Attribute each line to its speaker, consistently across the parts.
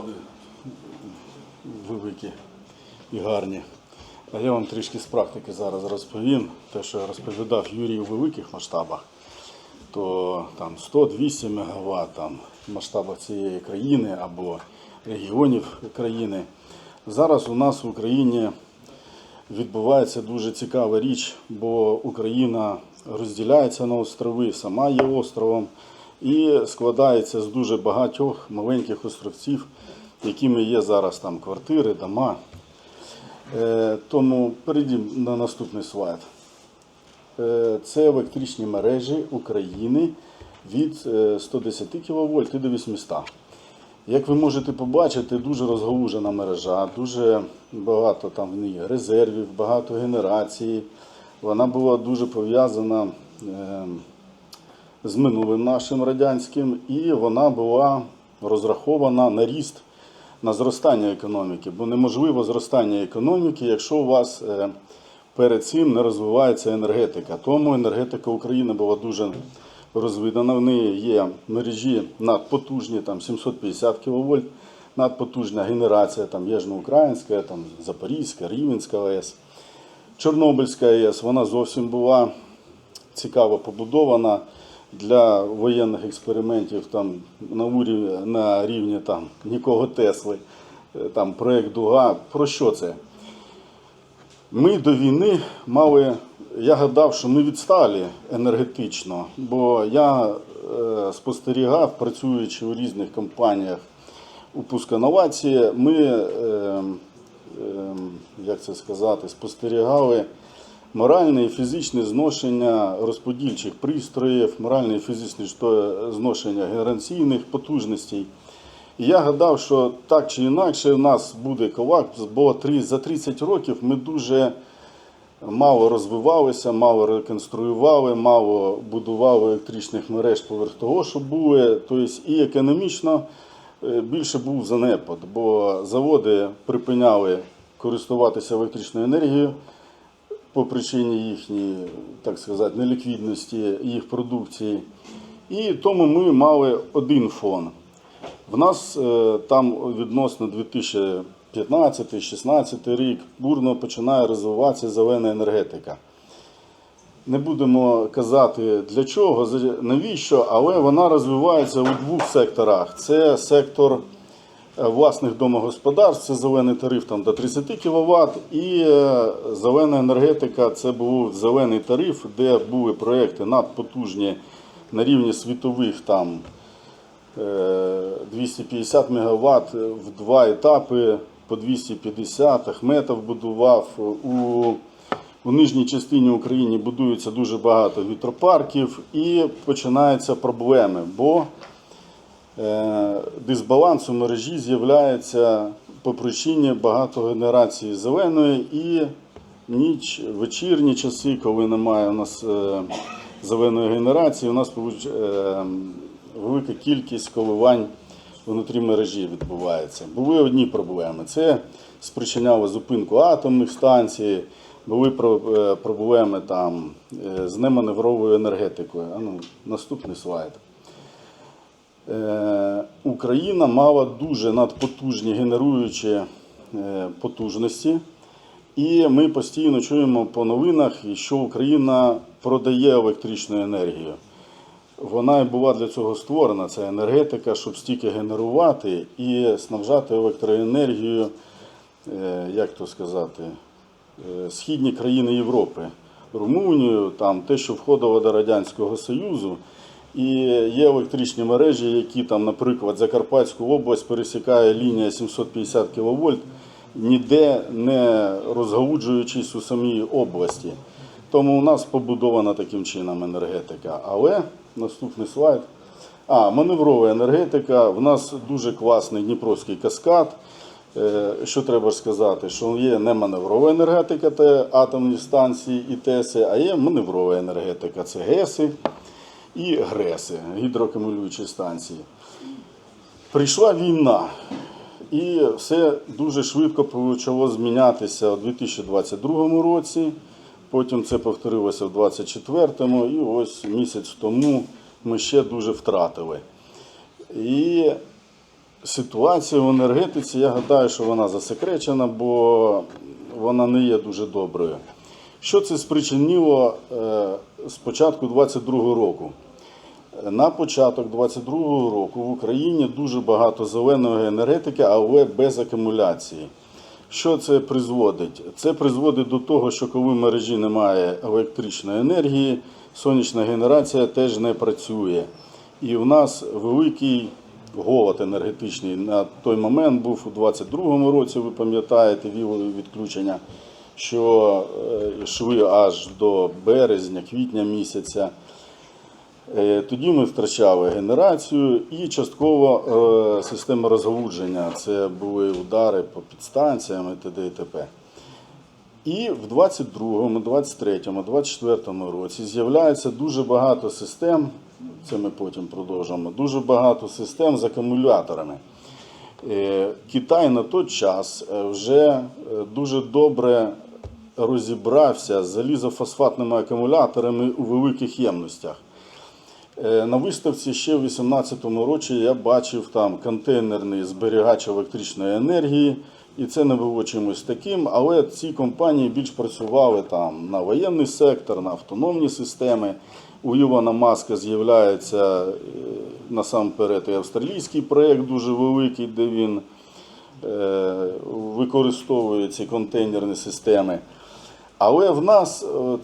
Speaker 1: води великі і гарні. А я вам трішки з практики зараз розповім. Те, що я розповідав Юрій у великих масштабах, то там 100-200 МВт масштабах цієї країни або регіонів країни. Зараз у нас в Україні відбувається дуже цікава річ, бо Україна розділяється на острови, сама є островом, і складається з дуже багатьох маленьких островців, якими є зараз там квартири, дома. Е, Тому перейдімо на наступний слайд. Е, Це електричні мережі України від е, 110 кВт і до 800. Як ви можете побачити, дуже розгалужена мережа, дуже багато там в ній резервів, багато генерацій. Вона була дуже пов'язана е, з минулим нашим радянським, і вона була розрахована на ріст, на зростання економіки. Бо неможливо зростання економіки, якщо у вас е, перед цим не розвивається енергетика. Тому енергетика України була дуже розвинена. В неї є мережі надпотужні, там 750 кВт, надпотужна генерація, там Єжноукраїнська, там Запорізька, Рівенська АЕС. Чорнобильська АЕС, вона зовсім була цікаво побудована для воєнних експериментів там, на, урі, на рівні там, Нікого Тесли, е, там, проєкт Дуга. Про що це? Ми до війни мали, я гадав, що ми відсталі енергетично, бо я е, спостерігав, працюючи у різних компаніях у Пускановації, ми, е, е, як це сказати, спостерігали моральне і фізичне зношення розподільчих пристроїв, моральне і фізичне зношення генераційних потужностей. І я гадав, що так чи інакше в нас буде колапс, бо за 30 років ми дуже мало розвивалися, мало реконструювали, мало будували електричних мереж поверх того, що були. Тобто і економічно е, більше був занепад, бо заводи припиняли користуватися електричною енергією по причині їхньої, так сказати, неліквідності їх продукції. І тому ми мали один фон. В нас е, там відносно 2015-16 рік бурно починає розвиватися зелена енергетика. Не будемо казати для чого, навіщо, але вона розвивається у двох секторах. Це сектор власних домогосподарств, це зелений тариф там, до 30 кВт, і е, зелена енергетика це був зелений тариф, де були проекти надпотужні на рівні світових там, е, 250 МВт в два етапи по 250. Ахметов будував. У, у нижній частині України будується дуже багато вітропарків і починаються проблеми, бо е, дисбаланс у мережі з'являється по причині багатогенерації зеленої і ніч, вечірні часи, коли немає у нас е, зеленої генерації, у нас е, велика кількість коливань внутрі мережі відбувається. Були одні проблеми. Це спричиняло зупинку атомних станцій, були про- е, проблеми там, е, з неманевровою енергетикою. А ну, наступний слайд. Е, Україна мала дуже надпотужні генеруючі е, потужності. І ми постійно чуємо по новинах, що Україна продає електричну енергію. Вона і була для цього створена, це енергетика, щоб стільки генерувати і снабжати електроенергією, е, як то сказати, східні країни Європи, Румунію, там те, що входило до Радянського Союзу. І є електричні мережі, які там, наприклад, Закарпатську область пересікає лінія 750 кВт, ніде не розгалуджуючись у самій області. Тому у нас побудована таким чином енергетика. Але наступний слайд. А, маневрова енергетика. В нас дуже класний Дніпровський каскад. Е, Що треба сказати, що є не маневрова енергетика, це атомні станції і ТЕСи, а є маневрова енергетика, це ГЕСи і ГРЕСи, гідроакумулюючі станції. Прийшла війна, і все дуже швидко почало змінятися у 2022 році. Потім це повторилося в 2024 і ось місяць тому ми ще дуже втратили. І ситуація в енергетиці, я гадаю, що вона засекречена, бо вона не є дуже доброю. Що це спричинило е, з початку 2022 року? На початок 2022 року в Україні дуже багато зеленої енергетики, але без акумуляції. Що це призводить? Це призводить до того, що коли в мережі немає електричної енергії, сонячна генерація теж не працює. І в нас великий голод енергетичний на той момент був у 2022 році, ви пам'ятаєте, відключення, що е, йшли аж до березня, квітня місяця. Е, Тоді ми втрачали генерацію і частково е, систему розгалудження. Це були удари по підстанціям і т.д. і т.п. І в 22-му, 23-му, 24-му році з'являється дуже багато систем, це ми потім продовжимо, дуже багато систем з акумуляторами. Е, Китай на той час е, вже е, дуже добре розібрався з залізофосфатними акумуляторами у великих ємностях. Е, На виставці ще в 2018 році я бачив там контейнерний зберігач електричної енергії, і це не було чимось таким, але ці компанії більш працювали там на воєнний сектор, на автономні системи. У Ілона Маска з'являється е, насамперед і австралійський проєкт дуже великий, де він е, використовує ці контейнерні системи. Але в нас е,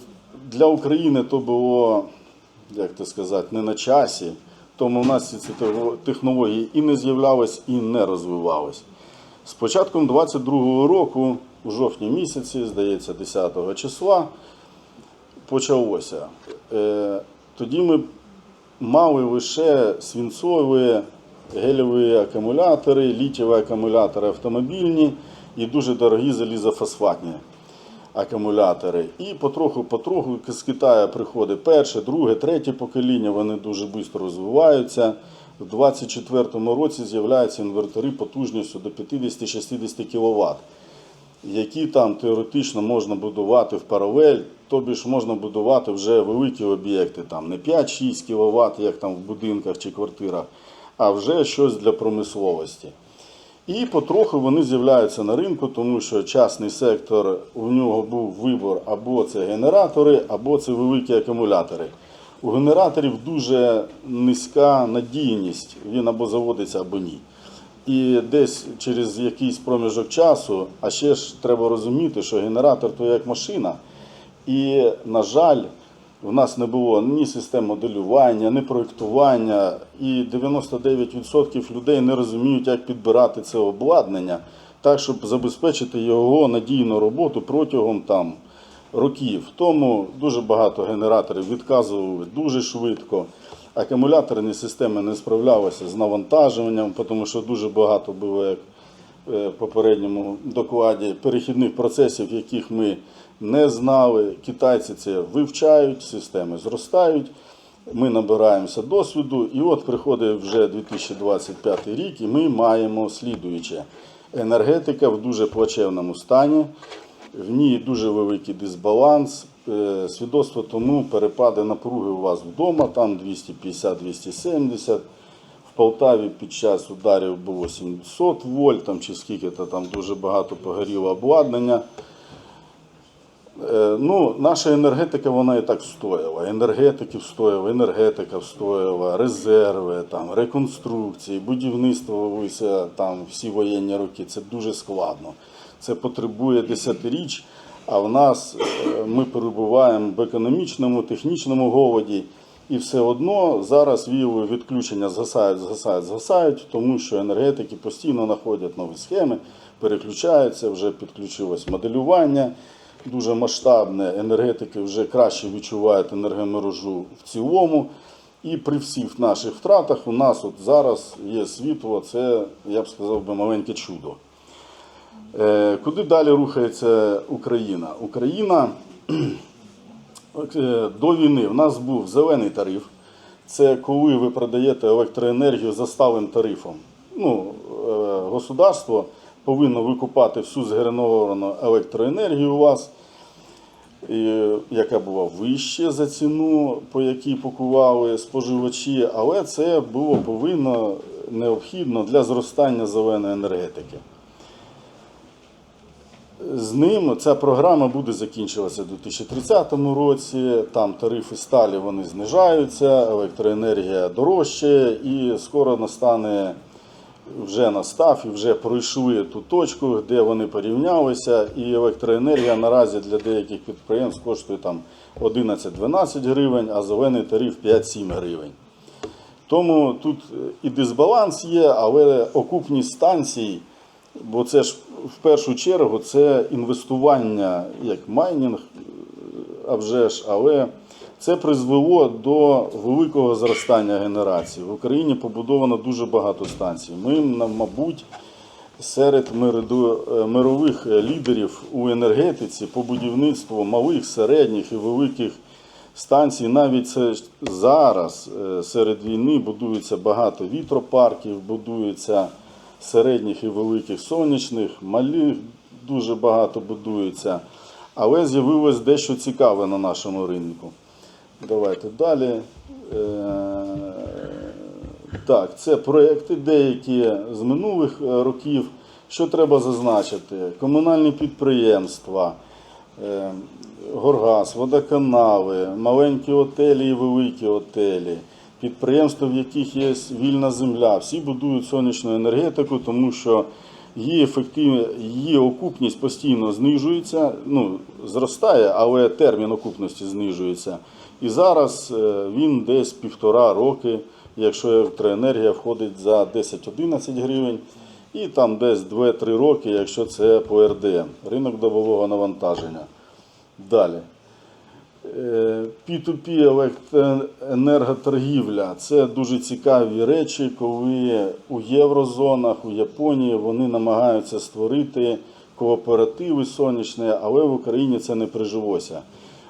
Speaker 1: для України то було, як то сказати, не на часі. Тому в нас ці технології і не з'являлись, і не розвивались. З початком 22-го року, у жовтні місяці, здається, 10 числа, почалося. Е, Тоді ми мали лише свинцові гелеві акумулятори, літієві акумулятори автомобільні і дуже дорогі залізофосфатні акумулятори. І потроху-потроху з Китаю приходить перше, друге, третє покоління, вони дуже швидко розвиваються. У 2024 році з'являються інвертори потужністю до 50-60 кВт, які там теоретично можна будувати в паралель, тобі ж можна будувати вже великі об'єкти, там не 5-6 кВт, як там в будинках чи квартирах, а вже щось для промисловості. І потроху вони з'являються на ринку, тому що частний сектор у нього був вибор або це генератори, або це великі акумулятори. У генераторів дуже низька надійність, він або заводиться, або ні. І десь через якийсь проміжок часу, а ще ж треба розуміти, що генератор то як машина. І, на жаль, в нас не було ні систем моделювання, ні проєктування, і 99% людей не розуміють, як підбирати це обладнання так, щоб забезпечити його надійну роботу протягом там, років. Тому дуже багато генераторів відказували дуже швидко. Акумуляторні системи не справлялися з навантажуванням, тому що дуже багато було, як е, в попередньому докладі, перехідних процесів, яких ми не знали. Китайці це вивчають, системи зростають. Ми набираємося досвіду, і от приходить вже 2025 рік, і ми маємо слідуюче. Енергетика в дуже плачевному стані, в ній дуже великий дисбаланс. Е, Свідоцтво тому перепади напруги у вас вдома, там 250-270. В Полтаві під час ударів було 700 вольт, там, чи скільки то там дуже багато погоріло обладнання. Е, Ну, наша енергетика вона і так встояла. Енергетики встояла, енергетика встояла, резерви, там, реконструкції, будівництво там всі воєнні роки. Це дуже складно. Це потребує десятиріч, а в нас е, ми перебуваємо в економічному, технічному голоді. І все одно зараз вієві відключення згасають, згасають, згасають, тому що енергетики постійно знаходять нові схеми, переключаються, вже підключилось моделювання дуже масштабне. Енергетики вже краще відчувають енергомережу в цілому. І при всіх наших втратах у нас от зараз є світло, це, я б сказав би, маленьке чудо. Е, Куди далі рухається Україна? Україна е, до війни в нас був зелений тариф. Це коли ви продаєте електроенергію за сталим тарифом. Ну, е, государство повинно викупати всю згенеровану електроенергію у вас. яка була вище за ціну, по якій покували споживачі, але це було повинно необхідно для зростання зеленої енергетики. З ним ця програма буде закінчуватися у 2030 році. Там тарифи сталі вони знижаються, електроенергія дорожчає, і скоро настане вже настав і вже пройшли ту точку, де вони порівнялися. І електроенергія наразі для деяких підприємств коштує там 11-12 гривень, а зелений тариф 5-7 гривень. Тому тут і дисбаланс є, але окупність станцій, бо це ж в першу чергу це інвестування як майнінг, а вже ж, але це призвело до великого зростання генерації. В Україні побудовано дуже багато станцій. Ми, мабуть, серед е, мирових лідерів у енергетиці по будівництву малих, середніх і великих станцій. Навіть зараз е, серед війни будується багато вітропарків, будується середніх і великих сонячних, малих дуже багато будується. Але з'явилось дещо цікаве на нашому ринку. Давайте далі. Е, Так, це проекти деякі з минулих е, років. Що треба зазначити? Комунальні підприємства, е, горгаз, водоканали, маленькі отелі і великі отелі, підприємства, в яких є вільна земля, всі будують сонячну енергетику, тому що її ефективність, її окупність постійно знижується, ну, зростає, але термін окупності знижується. І зараз е, він десь півтора роки, якщо електроенергія входить за 10-11 гривень, і там десь 2-3 роки, якщо це по РДМ, ринок добового навантаження. Далі. Е, P2P електроенерготоргівля це дуже цікаві речі, коли у єврозонах, у Японії вони намагаються створити кооперативи сонячні, але в Україні це не прижилося.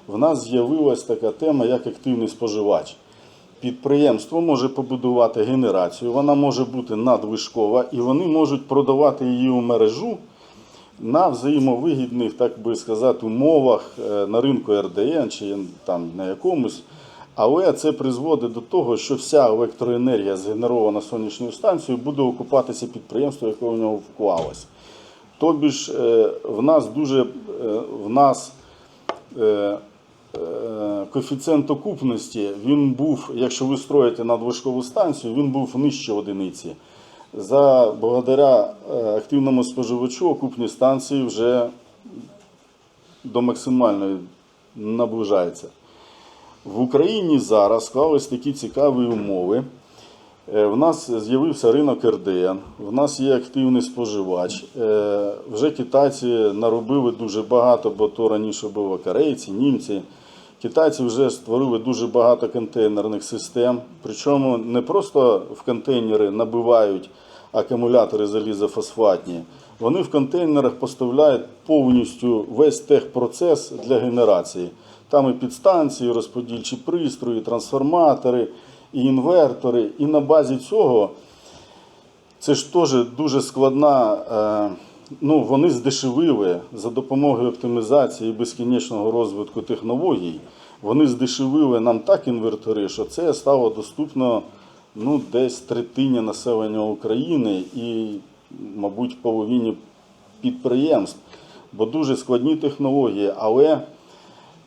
Speaker 1: В нас з'явилась така тема, як активний споживач. Підприємство може побудувати генерацію, вона може бути надвишкова, і вони можуть продавати її у мережу на взаємовигідних, так би сказати, умовах е, на ринку РДН чи там на якомусь. Але це призводить до того, що вся електроенергія, згенерована сонячною станцією, буде окупатися підприємство, яке в нього вклалось. Тобі ж е, в нас дуже е, в нас коефіцієнт окупності він був, якщо ви строїте надвишкову станцію, він був нижче одиниці. За благодаря е, активному споживачу окупні станції вже до максимальної наближаються. В Україні зараз склались такі цікаві умови. Е, В нас з'явився ринок РДН, в нас є активний споживач. Е, Вже китайці наробили дуже багато, бо то раніше було корейці, німці. Китайці вже створили дуже багато контейнерних систем. Причому не просто в контейнери набивають акумулятори залізофосфатні, вони в контейнерах поставляють повністю весь техпроцес для генерації. Там і підстанції, і розподільчі пристрої, і трансформатори, і інвертори. І на базі цього це ж теж дуже складна. Ну, вони здешевили за допомогою оптимізації і безкінечного розвитку технологій. Вони здешевили нам так інвертори, що це стало доступно ну, десь третині населення України і, мабуть, половині підприємств, бо дуже складні технології. Але,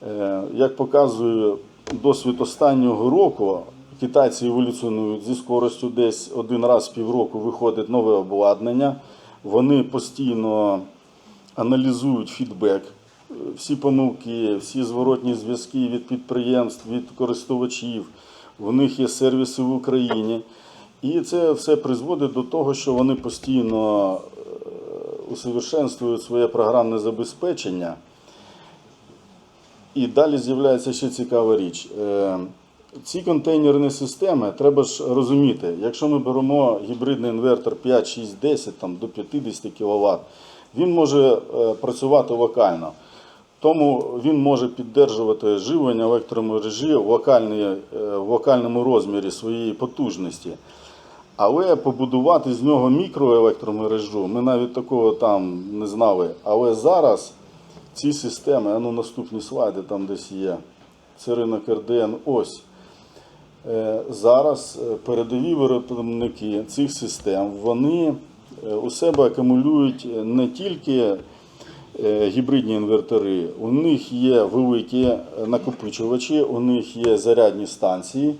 Speaker 1: е, як показує досвід останнього року, китайці еволюціонують зі скоростю десь один раз в півроку виходить нове обладнання. Вони постійно аналізують фідбек, е, всі помилки, всі зворотні зв'язки від підприємств, від користувачів. В них є сервіси в Україні. І це все призводить до того, що вони постійно е, усовершенствують своє програмне забезпечення. І далі з'являється ще цікава річ. Ці контейнерні системи треба ж розуміти, якщо ми беремо гібридний інвертор 5, 6, 10 там, до 50 кВт, він може е, працювати локально. Тому він може піддержувати живлення електромережі в, локальній, е, в локальному розмірі своєї потужності. Але побудувати з нього мікроелектромережу, ми навіть такого там не знали. Але зараз ці системи, ну наступні слайди там десь є. Це ринок РДН. Ось. Е, Зараз е, передові виробники цих систем вони е, у себе акумулюють не тільки гібридні інвертори, у них є великі накопичувачі, у них є зарядні станції,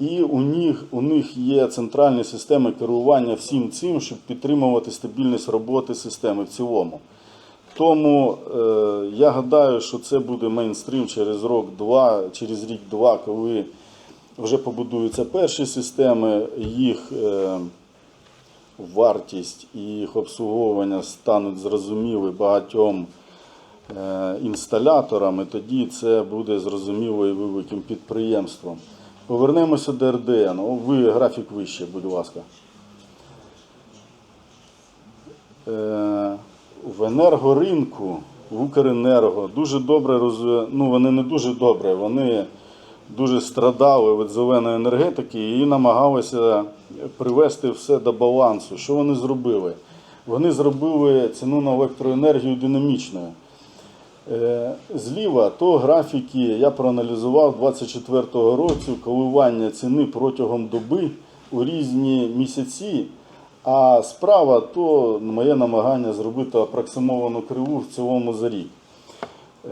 Speaker 1: і у них, у них є центральні системи керування всім цим, щоб підтримувати стабільність роботи системи в цілому. Тому е, я гадаю, що це буде мейнстрім через рок-два, через рік-два, коли вже побудуються перші системи, їх е, вартість і їх обслуговування стануть зрозумілі багатьом е, інсталяторам, і тоді це буде зрозуміло і великим підприємством. Повернемося до РДН. О, Ви графік вище, будь ласка. Е, в енергоринку, в Укренерго дуже добре роз... ну вони не дуже добре, вони дуже страдали від зеленої енергетики і намагалися привести все до балансу. Що вони зробили? Вони зробили ціну на електроенергію динамічною. Е, Зліва то графіки я проаналізував 24-го року коливання ціни протягом доби у різні місяці. А справа то моє намагання зробити апроксимовану криву в цілому за рік.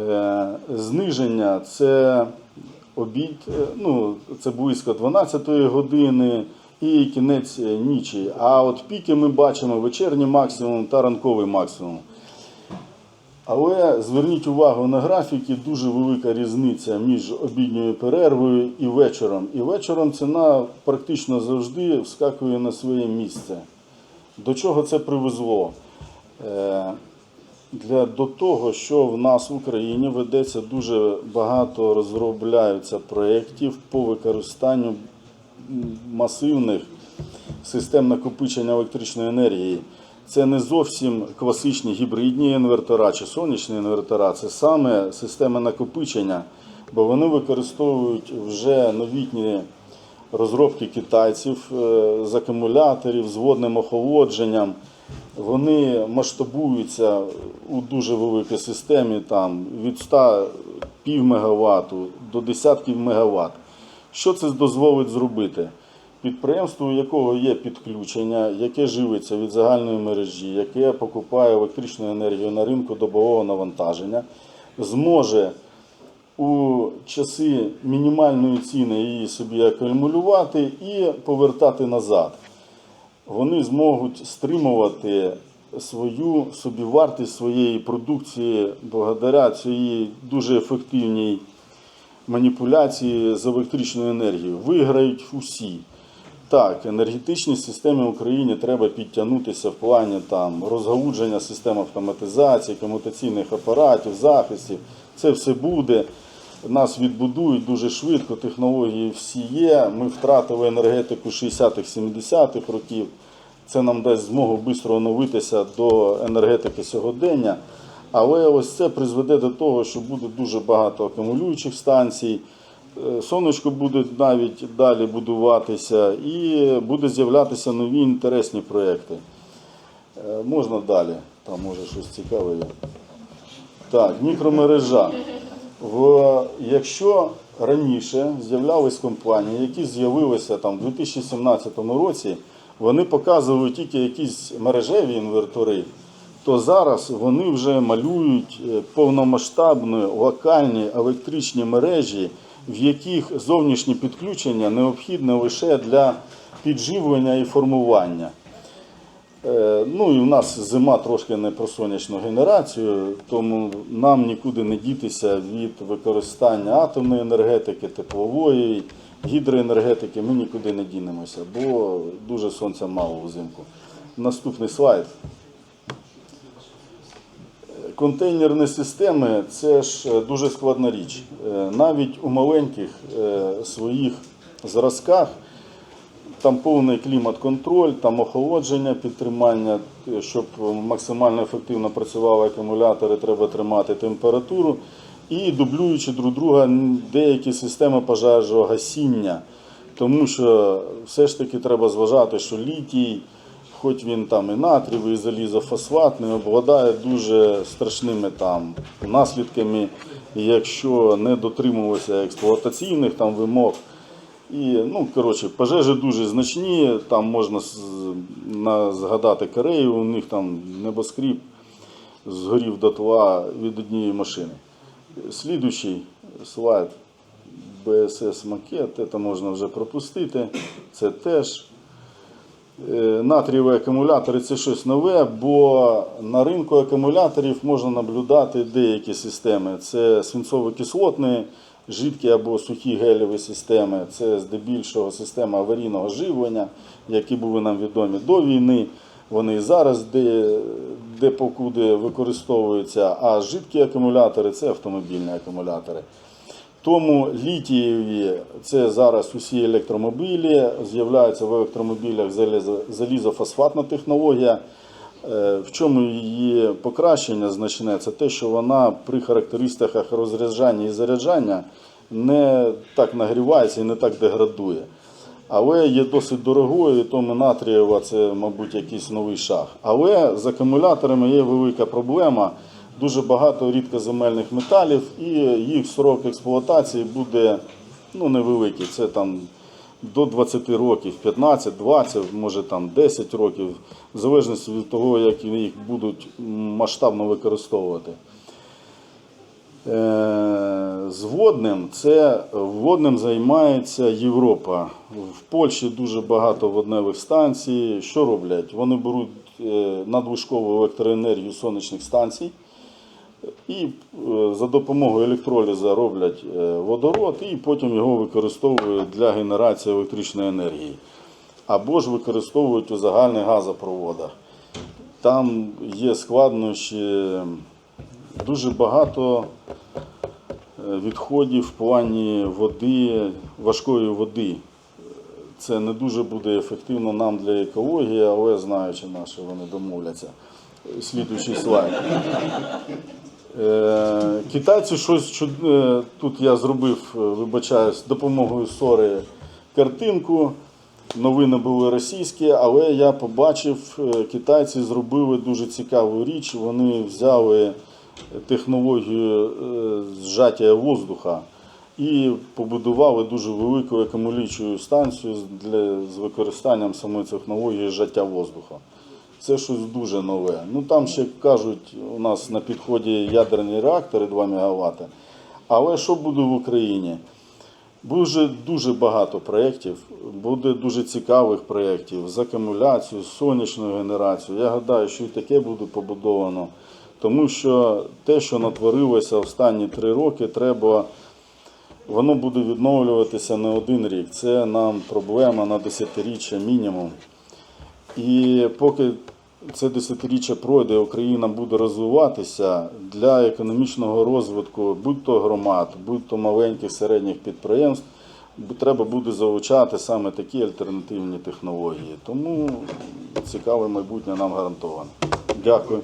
Speaker 1: Е, Зниження це обід, е, ну, це близько 12-ї години і кінець е, нічі. А от піки ми бачимо вечірній максимум та ранковий максимум. Але зверніть увагу на графіки, дуже велика різниця між обідньою перервою і вечором. І вечором ціна практично завжди вскакує на своє місце. До чого це привезло? Для, до того, що в нас в Україні ведеться дуже багато розробляються проєктів по використанню масивних систем накопичення електричної енергії. Це не зовсім класичні гібридні інвертора чи сонячні інвертора, це саме системи накопичення, бо вони використовують вже новітні розробки китайців е, з акумуляторів, з водним охолодженням. Вони масштабуються у дуже великій системі, там, від 100 пів мегаватту до десятків мегаватт. Що це дозволить зробити? Підприємство, у якого є підключення, яке живиться від загальної мережі, яке покупає електричну енергію на ринку добового навантаження, зможе у часи мінімальної ціни її собі акумулювати і повертати назад. Вони зможуть стримувати свою собівартість своєї продукції благодаря цій дуже ефективній маніпуляції з електричною енергією. Виграють усі. Так, енергетичній системі в Україні треба підтягнутися в плані там, розгалудження систем автоматизації, комутаційних апаратів, захистів. Це все буде. Нас відбудують дуже швидко, технології всі є. Ми втратили енергетику 60-х, 70-х років. Це нам дасть змогу швидко оновитися до енергетики сьогодення. Але ось це призведе до того, що буде дуже багато акумулюючих станцій. Е, Сонечко буде навіть далі будуватися і буде з'являтися нові інтересні проекти. Е, Можна далі, там може щось цікаве. Так, мікромережа. В, якщо раніше з'являлись компанії, які з'явилися там в 2017 році, вони показували тільки якісь мережеві інвертори, то зараз вони вже малюють е, повномасштабні локальні електричні мережі, в яких зовнішнє підключення необхідне лише для підживлення і формування. Е, Ну і в нас зима трошки не про сонячну генерацію, тому нам нікуди не дітися від використання атомної енергетики, теплової, гідроенергетики. Ми нікуди не дінемося, бо дуже сонця мало взимку. Наступний слайд. Контейнерні системи це ж е, дуже складна річ. Е, Навіть у маленьких своїх зразках там повний клімат-контроль, там охолодження, підтримання, е, щоб максимально ефективно працювали акумулятори, треба тримати температуру. І дублюючи друг друга деякі системи пожежогасіння. Тому що все ж таки треба зважати, що літій хоч він там і натрієвий, і залізофосфатний, обладає дуже страшними там наслідками, якщо не дотримуватися експлуатаційних там вимог. І, ну, коротше, пожежі дуже значні, там можна згадати Корею, у них там небоскріб згорів дотла від однієї машини. Слідуючий слайд БСС макет, це можна вже пропустити. Це теж Е, натрієві акумулятори це щось нове, бо на ринку акумуляторів можна наблюдати деякі системи. Це свинцово-кислотні, жидкі або сухі гелєві системи, це здебільшого система аварійного живлення, які були нам відомі до війни. Вони зараз де, де покуди використовуються, а жидкі акумулятори це автомобільні акумулятори. Тому літієві це зараз усі електромобілі, з'являється в електромобілях залізо- залізофосфатна технологія. Е, В чому її покращення значне? Це те, що вона при характеристиках розряджання і заряджання не так нагрівається і не так деградує. Але є досить дорогою, і тому натрієва це, мабуть, якийсь новий шаг. Але з акумуляторами є велика проблема. Дуже багато рідкоземельних металів, і їх срок експлуатації буде ну, невеликий. Це там до 20 років, 15, 20, може там 10 років, в залежності від того, як їх будуть масштабно використовувати. Е, З водним це водним займається Європа. В Польщі дуже багато водневих станцій. Що роблять? Вони беруть е, надлишкову електроенергію сонячних станцій і е, за допомогою електроліза роблять е, водород і потім його використовують для генерації електричної енергії. Або ж використовують у загальних газопроводах. Там є складнощі, дуже багато е, відходів в плані води, важкої води. Це не дуже буде ефективно нам для екології, але знаючи на що вони домовляться. Слідуючий слайд. Е, Китайці щось чуд- е, тут я зробив, е, вибачаюсь, допомогою Сори картинку. Новини були російські, але я побачив, китайці зробили дуже цікаву річ. Вони взяли технологію зжаття воздуха і побудували дуже велику акумулюючу станцію для, з використанням самої технології зжаття воздуха. Це щось дуже нове. Ну там ще кажуть, у нас на підході ядерні реактори 2 МВт. Але що буде в Україні? Буде дуже багато проєктів, буде дуже цікавих проєктів з акумуляцією, з сонячною генерацією. Я гадаю, що і таке буде побудовано. Тому що те, що натворилося останні три роки, треба, воно буде відновлюватися не один рік. Це нам проблема на десятиріччя мінімум. І поки це десятиріччя пройде, Україна буде розвиватися для економічного розвитку, будь то громад, будь то маленьких середніх підприємств, треба буде залучати саме такі альтернативні технології. Тому цікаве майбутнє нам гарантовано.
Speaker 2: Дякую.